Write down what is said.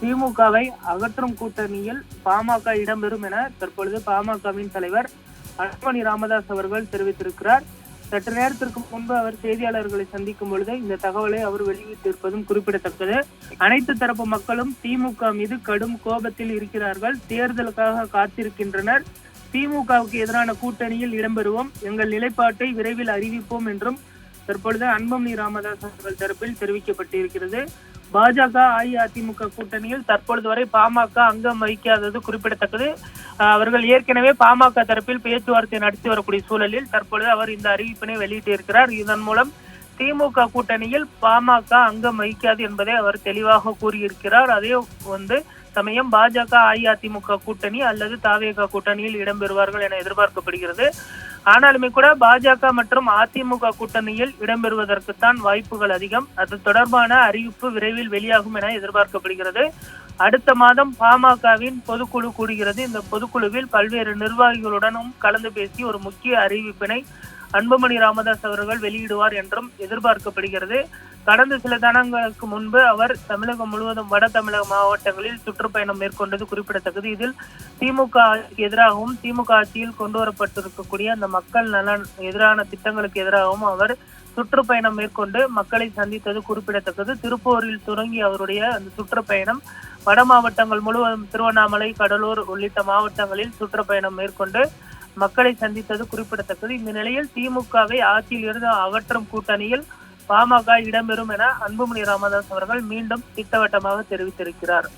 திமுகவை அகற்றும் கூட்டணியில் பாமக இடம்பெறும் என தற்பொழுது பாமகவின் தலைவர் அன்புமணி ராமதாஸ் அவர்கள் தெரிவித்திருக்கிறார். சற்று நேரத்திற்கு முன்பு அவர் செய்தியாளர்களை சந்திக்கும் பொழுது இந்த தகவலை அவர் வெளியிட்டிருப்பதும் குறிப்பிடத்தக்கது. அனைத்து தரப்பு மக்களும் திமுக மீது கடும் கோபத்தில் இருக்கிறார்கள். தேர்தலுக்காக காத்திருக்கின்றனர். திமுகவுக்கு எதிரான கூட்டணியில் இடம்பெறுவோம். எங்கள் நிலைப்பாட்டை விரைவில் அறிவிப்போம் என்றும் தற்பொழுது அன்பமணி ராமதாஸ் அவர்கள் தரப்பில் தெரிவிக்கப்பட்டிருக்கிறது. பாஜக அஇஅதிமுக கூட்டணியில் தற்பொழுது வரை பாமக அங்கம் வகிக்காதது குறிப்பிடத்தக்கது. அவர்கள் ஏற்கனவே பாமக தரப்பில் பேச்சுவார்த்தை நடத்தி வரக்கூடிய சூழலில் தற்பொழுது அவர் இந்த அறிவிப்பினை வெளியிட்டிருக்கிறார். இதன் மூலம் திமுக கூட்டணியில் பாமக அங்கம் வகிக்காது என்பதை அவர் தெளிவாக கூறியிருக்கிறார். அதே வந்து சமயம் பாஜக அஇஅதிமுக கூட்டணி அல்லது தாவேக கூட்டணியில் இடம்பெறுவார்கள் என எதிர்பார்க்கப்படுகிறது. ஆனாலுமே கூட பாஜக மற்றும் அதிமுக கூட்டணியில் இடம்பெறுவதற்குத்தான் வாய்ப்புகள் அதிகம். அது தொடர்பான அறிவிப்பு விரைவில் வெளியாகும் என எதிர்பார்க்கப்படுகிறது. அடுத்த மாதம் பாமகவின் பொதுக்குழு கூடுகிறது. இந்த பொதுக்குழுவில் பல்வேறு நிர்வாகிகளுடனும் கலந்து பேசி ஒரு முக்கிய அறிவிப்பினை அன்புமணி ராமதாஸ் அவர்கள் வெளியிடுவார் என்றும் எதிர்பார்க்கப்படுகிறது. கடந்த சில தினங்களுக்கு முன்பு அவர் தமிழகம் முழுவதும் வட தமிழக மாவட்டங்களில் சுற்றுப்பயணம் மேற்கொண்டது குறிப்பிடத்தக்கது. இதில் திமுக எதிராகவும் திமுக ஆட்சியில் கொண்டு வரப்பட்டிருக்கக்கூடிய அந்த மக்கள் நலன் எதிரான திட்டங்களுக்கு எதிராகவும் அவர் சுற்றுப்பயணம் மேற்கொண்டு மக்களை சந்தித்தது குறிப்பிடத்தக்கது. திருப்பூரில் தொடங்கி அவருடைய அந்த சுற்றுப்பயணம் வட மாவட்டங்கள் முழுவதும் திருவண்ணாமலை கடலூர் உள்ளிட்ட மாவட்டங்களில் சுற்றுப்பயணம் மேற்கொண்டு மக்களை சந்தித்தது குறிப்பிடத்தக்கது. இந்த நிலையில் திமுகவை ஆட்சியில் இருந்து அகற்றும் கூட்டணியில் பாமக இடம்பெறும் என அன்புமணி ராமதாஸ் அவர்கள் மீண்டும் திட்டவட்டமாக தெரிவித்திருக்கிறார்.